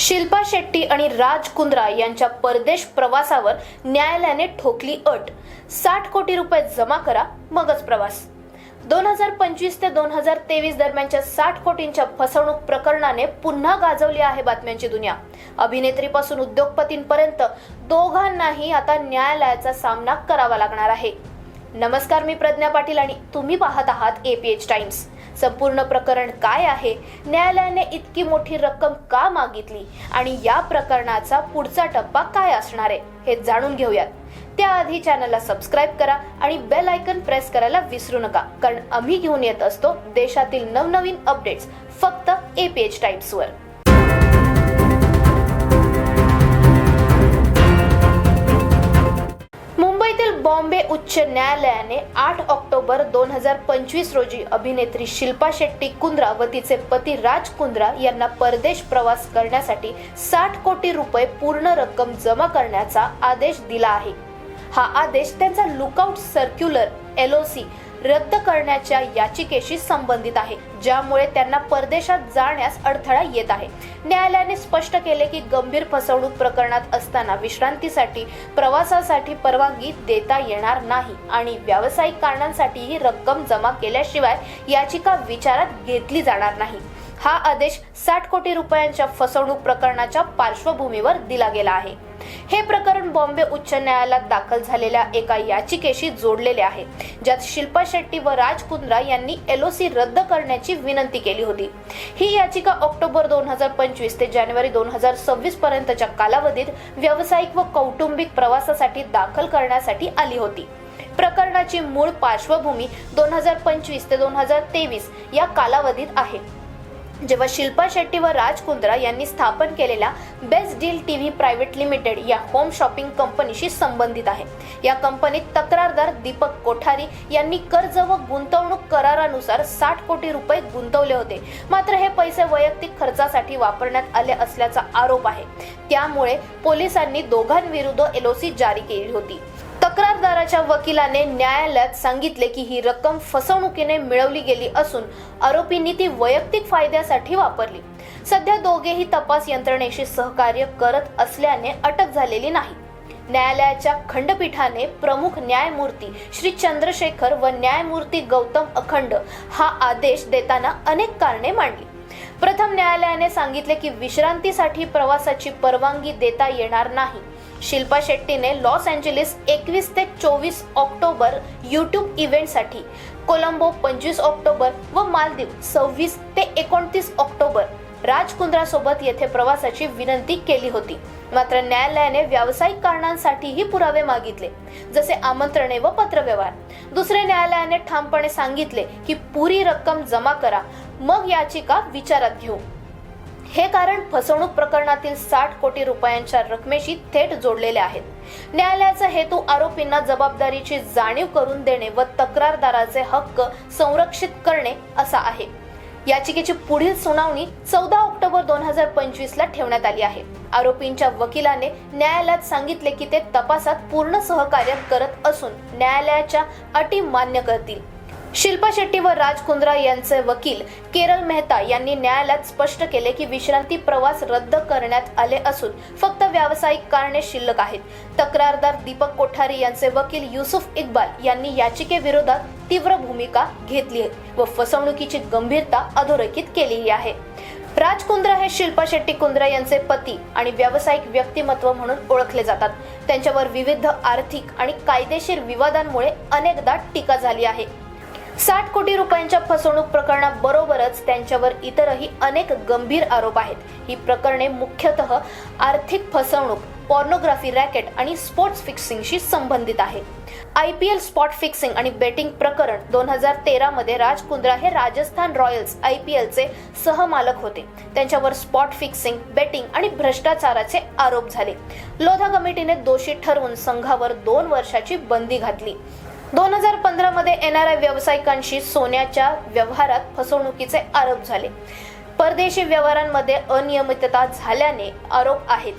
शिल्पा शेट्टी आणि राज कुंद्रा यांच्या परदेश प्रवासावर न्यायालयाने ठोकली अट. साठ कोटी रुपये जमा करा मगच प्रवास. दोन हजार पंचवीस ते दोन हजार तेवीस दरम्यानच्या साठ कोटींच्या फसवणूक प्रकरणाने पुन्हा गाजवली आहे बातम्यांची दुनिया. अभिनेत्रीपासून उद्योगपतींपर्यंत दोघांनाही आता न्यायालयाचा सामना करावा लागणार आहे. नमस्कार मी प्रज्ञा पाटील आणि तुम्ही पाहत आहात एपीएच टाइम्स संपूर्ण प्रकरण काय आहे? न्यायालयाने इतकी मोठी रक्कम का मागितली? आणि या प्रकरणाचा पुढचा टप्पा काय असणार आहे? हे जाणून घेऊयात. त्याआधी चॅनलला सबस्क्राईब करा आणि बेल आयकन प्रेस करायला विसरू नका. कारण आम्ही घेऊन येत असतो देशातील नवनवीन अपडेट्स फक्त एपीएच टाइम्सवर बॉम्बे उच्च न्यायालयाने आठ ऑक्टोबर दोन हजार पंचवीस रोजी अभिनेत्री शिल्पा शेट्टी कुंद्रा व तिचे पती राज कुंद्रा यांना परदेश प्रवास करण्यासाठी साठ कोटी रुपये पूर्ण रक्कम जमा करण्याचा आदेश दिला आहे. हा आदेश त्यांचा lookout circular L O C रद्द करण्याच्या याचिकेशी संबंधित आहे ज्यामुळे त्यांना परदेशात जाण्यास अडथळा येत आहे. न्यायालयाने स्पष्ट केले की गंभीर फसवणूक प्रकरणात असताना विश्रांतीसाठी प्रवासासाठी परवानगी देता येणार नाही आणि व्यावसायिक कारणांसाठी ही रक्कम जमा केल्याशिवाय याचिका विचारात घेतली जाणार नाही. हा आदेश साठ कोटी रुपयांच्या फसवणूक प्रकरणाच्या पार्श्वभूमीवर दिला गेला आहे. हे प्रकरण बॉम्बे उच्च न्यायालयात दाखल झालेल्या एका याचिकेशी जोडलेले आहे. ज्यात शिल्पा शेट्टी व राज कुंद्रा यांनी एलओसी रद्द करण्याची विनंती केली होती. ही याचिका ऑक्टोबर दोन हजार पंचवीस ते जानेवारी दोन हजार सव्वीस पर्यंतच्या कालावधीत व्यावसायिक व कौटुंबिक प्रवासासाठी दाखल करण्यासाठी आली होती. प्रकरणाची मूळ पार्श्वभूमी दोन हजार पंचवीस ते दोन हजार तेवीस या कालावधीत आहे. जेव्हा शिल्पा शेट्टी व राज कुंद्रा यांनी स्थापन केलेल्या best deal TV private limited या होम शॉपिंग कंपनीशी संबंधित आहे. या कंपनीत तक्रारदार दीपक कोठारी यांनी कर्ज व गुंतवणूक करारानुसार साठ कोटी रुपये गुंतवले होते. मात्र हे पैसे वैयक्तिक खर्चासाठी वापरण्यात आले असल्याचा आरोप आहे. त्यामुळे पोलिसांनी दोघांविरुद्ध एलओसी जारी केली होती. तक्रारदाराच्या वकिलाने न्यायालयात सांगितले की ही रक्कम फसवणुकीने मिळवली गेली असून आरोपींनी ती वैयक्तिक फायद्यासाठी वापरली. सध्या दोघेही तपास यंत्रणेशी सहकार्य करत असल्याने अटक झालेली नाही. न्यायालयाच्या खंडपीठाने प्रमुख न्यायमूर्ती श्री चंद्रशेखर व न्यायमूर्ती गौतम अखंड हा आदेश देताना अनेक कारणे मांडली. प्रथम न्यायालयाने सांगितले की विश्रांतीसाठी प्रवासाची परवानगी देता येणार नाही. शिल्पा शेट्टीने लॉस एंजेलिस एकवीस ते चोवीस ऑक्टोबर यूट्यूब इव्हेंटसाठी कोलंबो पंचवीस ऑक्टोबर व मालदीव सव्वीस ते एकोणतीस ऑक्टोबर राज येथे प्रवासाची विनंती केली होती. मात्र न्यायालयाने व्यावसायिक कारणांसाठीही पुरावे मागितले जसे आमंत्रणे व पत्रव्यवहार. दुसरे न्यायालयाने ठामपणे सांगितले की पुरी रक्कम जमा करा मग याचिका विचारात घेऊ. हे कारण फसवणूक प्रकरणातील साठ कोटी रुपयांच्या रकमेशी थेट जोडलेले आहेत. न्यायालयाचा हेतू आरोपींना जबाबदारीची जाणीव करून देणे व तक्रारदाराचे हक्क संरक्षित करणे असा आहे. याचिकेची पुढील सुनावणी चौदा ऑक्टोबर दोन हजार पंचवीस ला ठेवण्यात आली आहे. आरोपींच्या वकिलाने न्यायालयात सांगितले की ते तपासात पूर्ण सहकार्य करत असून न्यायालयाच्या अटी मान्य करतील. शिल्पा शेट्टी व राज कुंद्रा यांचे वकील केरल मेहता यांनी न्यायालयात स्पष्ट केले की विश्रांती प्रवास रद्द करण्यात आले असून फक्त व्यावसायिक कारणे शिल्लक आहेत. तक्रारदार दीपक कोठारी यांचे वकील युसुफ इक्बाल यांनी याचिकेविरोधात तीव्र भूमिका घेतली आहे व फसवणुकीची गंभीरता अधोरेखित केलेली आहे. राज कुंद्रा हे शिल्पा शेट्टी कुंद्रा यांचे पती आणि व्यावसायिक व्यक्तिमत्व म्हणून ओळखले जातात. त्यांच्यावर विविध आर्थिक आणि कायदेशीर विवादांमुळे अनेकदा टीका झाली आहे. साठ कोटी रुपयांच्या फसवणूक प्रकरणाबरोबरच त्यांच्यावर इतरही अनेक गंभीर आरोप आहेत. ही प्रकरणे मुख्यतः आर्थिक फसवणूक पॉर्नोग्राफी रॅकेट आणि स्पोर्ट्स फिक्सिंगशी संबंधित आहे. I P L spot fixing आणि बेटिंग प्रकरण दोन हजार तेरामध्ये राज कुंद्रा हे राजस्थान रॉयल्स आय पी एलचे सहमालक होते. त्यांच्यावर स्पॉट फिक्सिंग बेटिंग आणि भ्रष्टाचाराचे आरोप झाले. लोधा कमिटीने दोषी ठरवून संघावर दोन वर्षाची बंदी घातली. दोन हजार पंधरा मध्ये एनआरआय व्यावसायिकांशी सोन्याच्या व्यवहारात फसवणुकीचे आरोप झाले. परदेशी व्यवहारांमध्ये अनियमितता झाल्याने आरोप आहेत.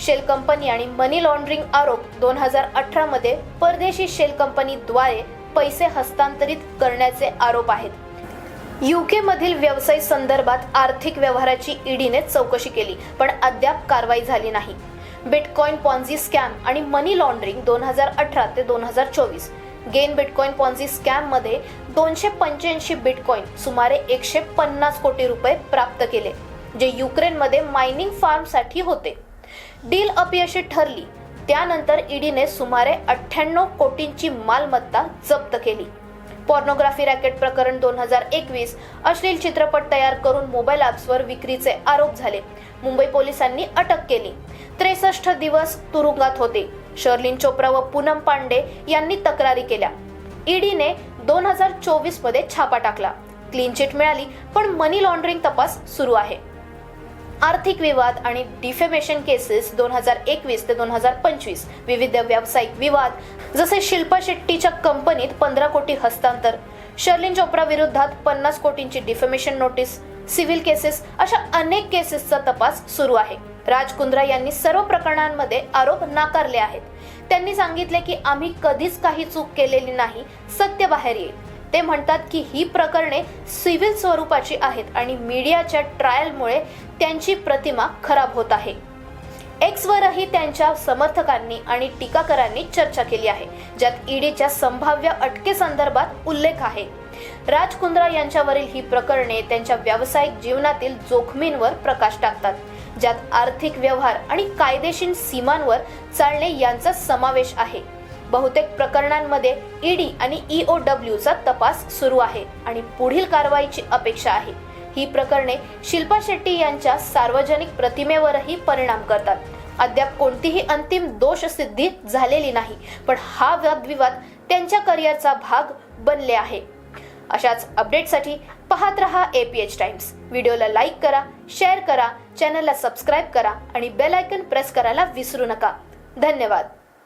शेल कंपनी आणि मनी लॉन्ड्रिंग आरोप दोन हजार अठरा मध्ये परदेशी शेल कंपनीद्वारे पैसे हस्तांतरित करण्याचे आरोप आहेत. युके मधील व्यवसाय संदर्भात आर्थिक व्यवहाराची ईडीने चौकशी केली पण अद्याप कारवाई झाली नाही. बिटकॉइन पॉन्झी स्कॅम आणि मनी लॉन्ड्रिंग दोन हजार अठरा ते दोन हजार चोवीस गेन बिटकॉईन पॉन्झी स्कॅममध्ये दोनशे पंच्याऐंशी बिटकॉईन सुमारे एकशे पन्नास कोटी रुपये प्राप्त केले जे युक्रेनमध्ये मायनिंग फार्मसाठी होते. डील अपयशी ठरली. त्यानंतर ईडीने सुमारे अठ्ठ्याण्णव कोटींची मालमत्ता जप्त केली. पॉर्नोग्राफी रॅकेट प्रकरण दोन हजार एकवीस अश्लील चित्रपट तयार करून मोबाईल ॲप्सवर विक्रीचे आरोप झाले. मुंबई पोलिसांनी अटक केली. त्रेसष्ट दिवस तुरुंगात होते. शर्लिन चोप्रा व पूनम पांडे यांनी तक्रारी केल्या. ईडीने दोन हजार चोवीसमध्ये छापा टाकला. क्लीन चिट मिळाली पण मनी लॉन्ड्रिंग तपास सुरू आहे. आर्थिक विवाद आणि डिफेमेशन केसेस दोन हजार एकवीस ते दोन हजार पंचवीस विविध व्यावसायिक विवाद जसे शिल्पा शेट्टीच्या कंपनीत पंधरा कोटी हस्तांतर शर्लिन चोप्रा विरोधात पन्नास कोटींची डिफेमेशन नोटीस सिव्हिल केसेस अशा अनेक केसेसचा तपास सुरू आहे. राज कुंद्रा यांनी सर्व प्रकरणांमध्ये आरोप नाकारले आहेत. त्यांनी सांगितले की आम्ही कधीच काही चूक केलेली नाही सत्य बाहेर येईल. ते म्हणतात की ही प्रकरणे सिव्हिल स्वरूपाची आहेत आणि मीडियाच्या ट्रायलमुळे त्यांची प्रतिमा खराब होत आहे. एक्सवरही त्यांच्या समर्थकांनी आणि टीकाकारांनी चर्चा केली आहे ज्यात ईडीच्या संभाव्य अटकेसंदर्भात उल्लेख आहे. राज कुंद्रा यांच्यावरील ही प्रकरणे त्यांच्या व्यावसायिक जीवनातील जोखमींवर प्रकाश टाकतात. ज्यात आर्थिक व्यवहार आणि कायदेशीर सीमांवर चालणे यांचा समावेश आहे. बहुतेक प्रकरणांमध्ये ईडी आणि ईओ डब्ल्यूचा तपास सुरू आहे आणि पुढील कारवाईची अपेक्षा आहे. ही प्रकरणे शिल्पा शेट्टी यांच्या सार्वजनिक प्रतिमेवरही परिणाम करतात. अद्याप कोणतीही अंतिम दोष सिद्धी झालेली नाही पण हा वादविवाद त्यांच्या करिअरचा भाग बनले आहे. अशाच अपडेटसाठी पाहत रहा एपीएच टाइम्स व्हिडिओला लाईक करा शेअर करा चॅनलला सबस्क्राईब करा आणि बेल आयकन प्रेस करायला विसरू नका. धन्यवाद.